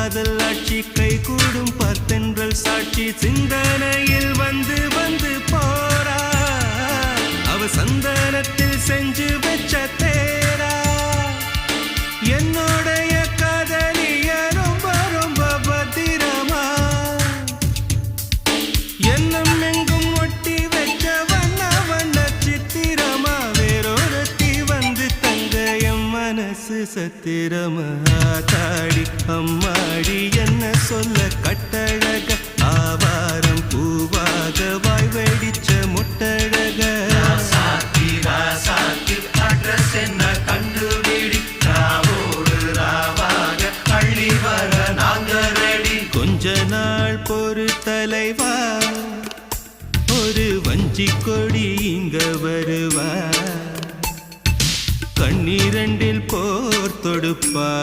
காதல் ஆட்சி கை கூடும் பார்த்தென்றல் சாட்சி சிந்தனையில் வந்து வந்து போரா. அவ சந்தனத்தில் செஞ்சு வச்ச தேரா. என்னுடைய காதலிய ரொம்ப ரொம்ப பத்திரமா. என்னும் எங்க மனசு சத்திரமா தாடி. அம்மாடி என்ன சொல்ல கட்டழக? ஆவாரம் பூவாக வாய் வெடிச்ச முட்டழக. என்ன கண்டுபிடி? ராவோடு ராவாக அள்ளி வர நாங்க ரெடி கொஞ்ச நாள் பொறு தலைவா? ஒரு வஞ்சி கொடி இங்க வருவா? கண்ணீரண்டில் போர் தொடுப்பார்.